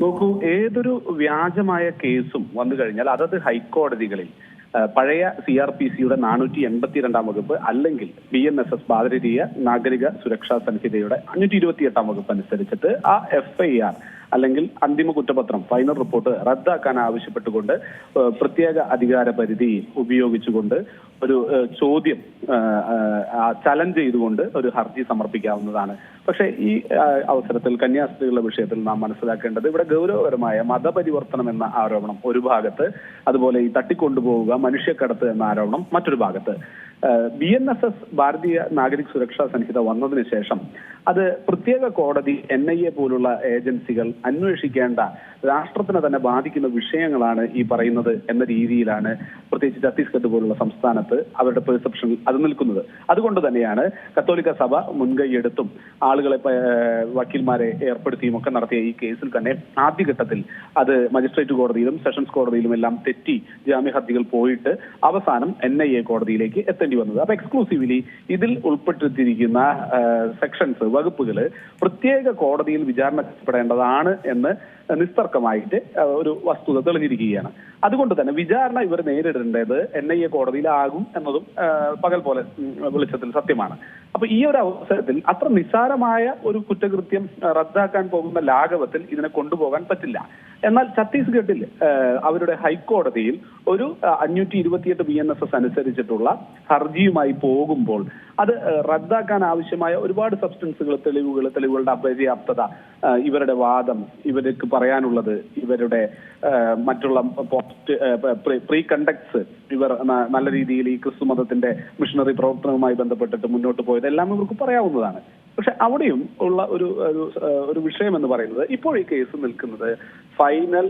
നോക്കൂ ഏതൊരു വ്യാജമായ കേസും വന്നു കഴിഞ്ഞാൽ അതത് ഹൈക്കോടതികളിൽ പഴയ സി ആർ പി സിയുടെ നാനൂറ്റി എൺപത്തിരണ്ടാം വകുപ്പ് അല്ലെങ്കിൽ ബി എൻ എസ് എസ് ഭാരതീയ നാഗരിക സുരക്ഷാ സംഹിതയുടെ അഞ്ഞൂറ്റി ഇരുപത്തി എട്ടാം വകുപ്പ് അനുസരിച്ചിട്ട് ആ എഫ് ഐ ആർ അല്ലെങ്കിൽ അന്തിമ കുറ്റപത്രം ഫൈനൽ റിപ്പോർട്ട് റദ്ദാക്കാൻ ആവശ്യപ്പെട്ടുകൊണ്ട് പ്രത്യേക അധികാര പരിധി ഉപയോഗിച്ചുകൊണ്ട് ഒരു ചോദ്യം ചലഞ്ച് ചെയ്തുകൊണ്ട് ഒരു ഹർജി സമർപ്പിക്കാവുന്നതാണ്. പക്ഷേ ഈ അവസരത്തിൽ കന്യാസ്ത്രീകളുടെ വിഷയത്തിൽ നാം മനസ്സിലാക്കേണ്ടത് ഇവിടെ ഗൗരവകരമായ മതപരിവർത്തനം എന്ന ആരോപണം ഒരു ഭാഗത്ത് അതുപോലെ ഈ തട്ടിക്കൊണ്ടുപോവുക മനുഷ്യക്കടത്ത് എന്ന ആരോപണം മറ്റൊരു ഭാഗത്ത്. ബി എൻ എസ് എസ് ഭാരതീയ നാഗരിക് സുരക്ഷാ സംഹിത വന്നതിന് ശേഷം അത് പ്രത്യേക കോടതി എൻ ഐ എ പോലുള്ള ഏജൻസികൾ അന്വേഷിക്കേണ്ട. രാഷ്ട്രത്തിനെ തന്നെ ബാധിക്കുന്ന വിഷയങ്ങളാണ് ഈ പറയുന്നത് എന്ന രീതിയിലാണ് പ്രത്യേകിച്ച് ഛത്തീസ്ഗഡ് പോലുള്ള സംസ്ഥാനത്ത് അവരുടെ പെർസെപ്ഷൻ അത് നിൽക്കുന്നത്. അതുകൊണ്ട് തന്നെയാണ് കത്തോലിക്ക സഭ മുൻകൈയെടുത്തും ആളുകളെ വക്കീൽമാരെ ഏർപ്പെടുത്തിയും ഒക്കെ നടത്തിയ ഈ കേസിൽ തന്നെ ആദ്യഘട്ടത്തിൽ അത് മജിസ്ട്രേറ്റ് കോടതിയിലും സെഷൻസ് കോടതിയിലും എല്ലാം തെറ്റി ജാമ്യ ഹർജികൾ പോയിട്ട് അവസാനം എൻ ഐ എ കോടതിയിലേക്ക് എത്തേണ്ടി വന്നത്. അപ്പൊ എക്സ്ക്ലൂസീവ്ലി ഇതിൽ ഉൾപ്പെട്ടിരിക്കുന്ന സെക്ഷൻസ് വകുപ്പുകൾ പ്രത്യേക കോടതിയിൽ വിചാരണ ചെയ്യപ്പെടേണ്ടതാണ് എന്ന് നിസ്തർക്കമായിട്ട് ഒരു വസ്തുത തെളിഞ്ഞിരിക്കുകയാണ്. അതുകൊണ്ട് തന്നെ വിചാരണ ഇവർ നേരിടേണ്ടത് എൻ ഐ എ കോടതിയിലാകും എന്നതും പകൽ പോലെ വെളിച്ചത്തിൽ സത്യമാണ്. അപ്പൊ ഈ ഒരു അവസരത്തിൽ അത്ര നിസ്സാരമായ ഒരു കുറ്റകൃത്യം റദ്ദാക്കാൻ പോകുന്ന ലാഘവത്തിൽ ഇതിനെ കൊണ്ടുപോകാൻ പറ്റില്ല. എന്നാൽ ഛത്തീസ്ഗഡിൽ അവരുടെ ഹൈക്കോടതിയിൽ ഒരു അഞ്ഞൂറ്റി ഇരുപത്തിയെട്ട് ബി എൻ എസ് എസ് അനുസരിച്ചിട്ടുള്ള ഹർജിയുമായി പോകുമ്പോൾ അത് റദ്ദാക്കാൻ ആവശ്യമായ ഒരുപാട് സബ്സ്റ്റൻസുകൾ തെളിവുകൾ തെളിവുകളുടെ അപര്യാപ്തത ഇവരുടെ വാദം ഇവർക്ക് പറയാനുള്ളത് ഇവരുടെ മറ്റുള്ള പോസ്റ്റ് പ്രീ കണ്ടക്ട്സ് ഇവർ നല്ല രീതിയിൽ ഈ ക്രിസ്തു മതത്തിന്റെ മിഷണറി പ്രവർത്തനവുമായി ബന്ധപ്പെട്ടിട്ട് മുന്നോട്ട് പോയത് എല്ലാം ഇവർക്ക് പറയാവുന്നതാണ്. പക്ഷെ അവിടെയും ഉള്ള ഒരു ഒരു, വിഷയം എന്ന് പറയുന്നത് ഇപ്പോൾ ഈ കേസ് നിൽക്കുന്നത് ഫൈനൽ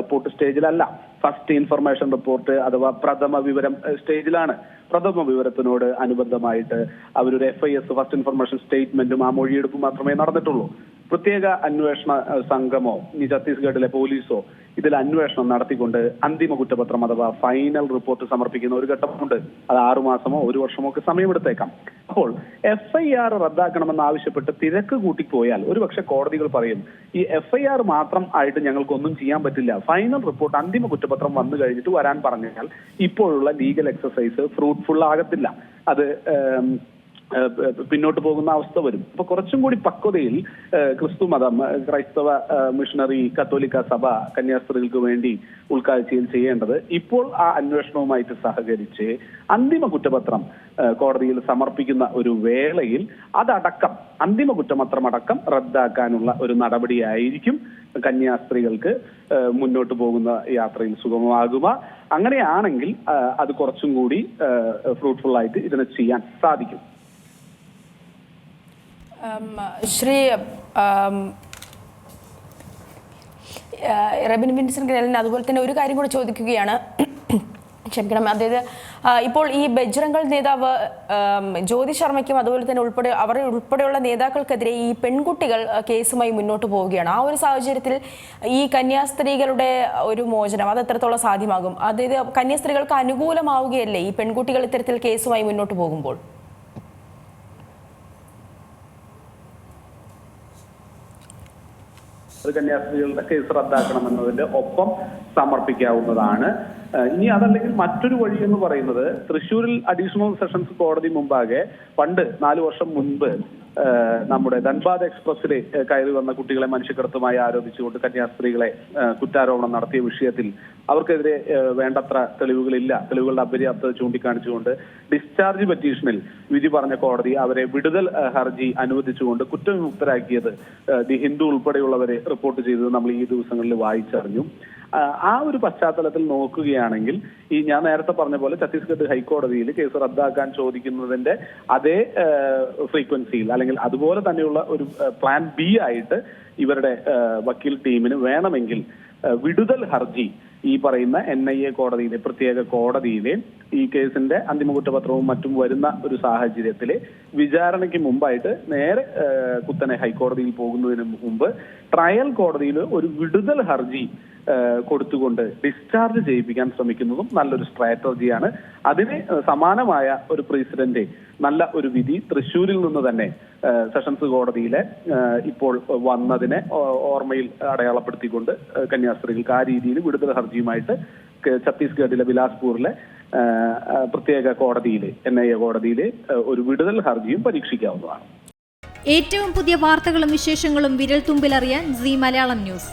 റിപ്പോർട്ട് സ്റ്റേജിലല്ല ഫസ്റ്റ് ഇൻഫർമേഷൻ റിപ്പോർട്ട് അഥവാ പ്രഥമ വിവരം സ്റ്റേജിലാണ് പ്രഥമ വിവരത്തിനോട് അനുബന്ധമായിട്ട് അവരൊരു F I S first information സ്റ്റേറ്റ്മെന്റും ആ മൊഴിയെടുപ്പും മാത്രമേ നടന്നിട്ടുള്ളൂ. പ്രത്യേക അന്വേഷണ സംഘമോ ഇനി ഛത്തീസ്ഗഡിലെ പോലീസോ ഇതിൽ അന്വേഷണം നടത്തിക്കൊണ്ട് അന്തിമ കുറ്റപത്രം അഥവാ ഫൈനൽ റിപ്പോർട്ട് സമർപ്പിക്കുന്ന ഒരു ഘട്ടമുണ്ട്. അത് ആറുമാസമോ ഒരു വർഷമോ ഒക്കെ സമയമെടുത്തേക്കാം. അപ്പോൾ എഫ് ഐ ആർ റദ്ദാക്കണമെന്ന് ആവശ്യപ്പെട്ട് തിരക്ക് കൂട്ടിപ്പോയാൽ ഒരുപക്ഷെ കോടതികൾ പറയും ഈ എഫ് ഐ ആർ മാത്രം ആയിട്ട് ഞങ്ങൾക്കൊന്നും ചെയ്യാൻ പറ്റില്ല. ഫൈനൽ റിപ്പോർട്ട് അന്തിമ കുറ്റപത്രം വന്നു കഴിഞ്ഞിട്ട് വരാൻ പറഞ്ഞാൽ ഇപ്പോഴുള്ള ലീഗൽ എക്സസൈസ് ഫ്രൂട്ട്ഫുൾ ആകത്തില്ല. അത് പിന്നോട്ട് പോകുന്ന അവസ്ഥ വരും. അപ്പൊ കുറച്ചും കൂടി പക്വതയിൽ ക്രിസ്തു മതം ക്രൈസ്തവ മിഷണറി കത്തോലിക്ക സഭ കന്യാസ്ത്രീകൾക്ക് വേണ്ടി ഉൾക്കാഴ്ചയിൽ ചെയ്യേണ്ടത് ഇപ്പോൾ ആ അന്വേഷണവുമായിട്ട് സഹകരിച്ച് അന്തിമ കുറ്റപത്രം കോടതിയിൽ സമർപ്പിക്കുന്ന ഒരു വേളയിൽ അതടക്കം അന്തിമ കുറ്റപത്രം അടക്കം റദ്ദാക്കാനുള്ള ഒരു നടപടിയായിരിക്കും കന്യാസ്ത്രീകൾക്ക് മുന്നോട്ട് പോകുന്ന യാത്രയിൽ സുഗമമാകുക. അങ്ങനെയാണെങ്കിൽ അത് കുറച്ചും കൂടി ഫ്രൂട്ട്ഫുൾ ആയിട്ട് ഇതിനെ ചെയ്യാൻ സാധിക്കും. ശ്രീ റെബിൻ വിൻസൻ ഗ്രേലിന് അതുപോലെ തന്നെ ഒരു കാര്യം കൂടെ ചോദിക്കുകയാണ്. ക്ഷമിക്കണം. അതായത് ഇപ്പോൾ ഈ ബജ്രംഗൾ നേതാവ് ജ്യോതി ശർമ്മയ്ക്കും അതുപോലെ തന്നെ ഉൾപ്പെടെ അവർ ഉൾപ്പെടെയുള്ള നേതാക്കൾക്കെതിരെ ഈ പെൺകുട്ടികൾ കേസുമായി മുന്നോട്ട് പോവുകയാണ്. ആ ഒരു സാഹചര്യത്തിൽ ഈ കന്യാസ്ത്രീകളുടെ ഒരു മോചനം അത് എത്രത്തോളം സാധ്യമാകും? അതായത് കന്യാസ്ത്രീകൾക്ക് അനുകൂലമാവുകയല്ലേ ഈ പെൺകുട്ടികൾ ഇത്തരത്തിൽ കേസുമായി മുന്നോട്ട് പോകുമ്പോൾ? ഒരു കന്യാസ്ത്രീകളുടെ കേസ് റദ്ദാക്കണമെന്നതിന്റെ ഒപ്പം സമർപ്പിക്കാവുന്നതാണ്. ഇനി അതല്ലെങ്കിൽ മറ്റൊരു വഴി എന്ന് പറയുന്നത് തൃശ്ശൂരിൽ അഡീഷണൽ സെഷൻസ് കോടതി മുമ്പാകെ പണ്ട് നാലു വർഷം മുൻപ് നമ്മുടെ ധൻബാദ് എക്സ്പ്രസിൽ കയറി വന്ന കുട്ടികളെ മനുഷ്യക്കടത്തുമായി ആരോപിച്ചുകൊണ്ട് കന്യാസ്ത്രീകളെ കുറ്റാരോപണം നടത്തിയ വിഷയത്തിൽ അവർക്കെതിരെ വേണ്ടത്ര തെളിവുകളില്ല. തെളിവുകളുടെ അപര്യാപ്തത ചൂണ്ടിക്കാണിച്ചുകൊണ്ട് ഡിസ്ചാർജ് പെറ്റീഷനിൽ വിധി പറഞ്ഞ കോടതി അവരെ വിടുതൽ ഹർജി അനുവദിച്ചുകൊണ്ട് കുറ്റവിമുക്തരാക്കിയത് ദി ഹിന്ദു ഉൾപ്പെടെയുള്ളവരെ റിപ്പോർട്ട് ചെയ്തത് നമ്മൾ ഈ ദിവസങ്ങളിൽ വായിച്ചറിഞ്ഞു. ആ, ഒരു പശ്ചാത്തലത്തിൽ നോക്കുകയാണെങ്കിൽ ഈ ഞാൻ നേരത്തെ പറഞ്ഞ പോലെ ഛത്തീസ്ഗഡ് ഹൈക്കോടതിയിൽ കേസ് റദ്ദാക്കാൻ ചോദിക്കുന്നതിന്റെ അതേ ഫ്രീക്വൻസിയിൽ അല്ലെങ്കിൽ അതുപോലെ തന്നെയുള്ള ഒരു പ്ലാൻ ബി ആയിട്ട് ഇവരുടെ വക്കീൽ ടീമിന് വേണമെങ്കിൽ വിടുതൽ ഹർജി ഈ പറയുന്ന എൻ ഐ എ കോടതിയിലെ പ്രത്യേക കോടതിയിലെ ഈ കേസിന്റെ അന്തിമ കുറ്റപത്രവും മറ്റും വരുന്ന ഒരു സാഹചര്യത്തിൽ വിചാരണയ്ക്ക് മുമ്പായിട്ട് നേരെ കുത്തനെ ഹൈക്കോടതിയിൽ പോകുന്നതിന് മുമ്പ് ട്രയൽ കോടതിയിൽ ഒരു വിടുതൽ ഹർജി കൊടുത്തുകൊണ്ട് ഡിസ്ചാർജ് ചെയ്യിപ്പിക്കാൻ ശ്രമിക്കുന്നതും നല്ലൊരു സ്ട്രാറ്റജിയാണ് അതിന് സമാനമായ ഒരു പ്രസിഡന്റ് നല്ല ഒരു വിധി തൃശ്ശൂരിൽ നിന്ന് തന്നെ സെഷൻസ് കോടതിയിലെ ഇപ്പോൾ വന്നതിനെ ഓർമ്മയിൽ അടയാളപ്പെടുത്തിക്കൊണ്ട് കന്യാസ്ത്രീകൾക്ക് ആ രീതിയിൽ വിടുതൽ ഹർജിയുമായിട്ട് ഛത്തീസ്ഗഡിലെ ബിലാസ്പൂരിലെ പ്രത്യേക കോടതിയിൽ എൻ ഐ എ കോടതിയിൽ ഒരു വിടുതൽ ഹർജിയും പരീക്ഷിക്കാവുന്നതാണ്. ഏറ്റവും പുതിയ വാർത്തകളും വിശേഷങ്ങളും വിരൽ തുമ്പിലറിയാൻ സി മലയാളം ന്യൂസ്.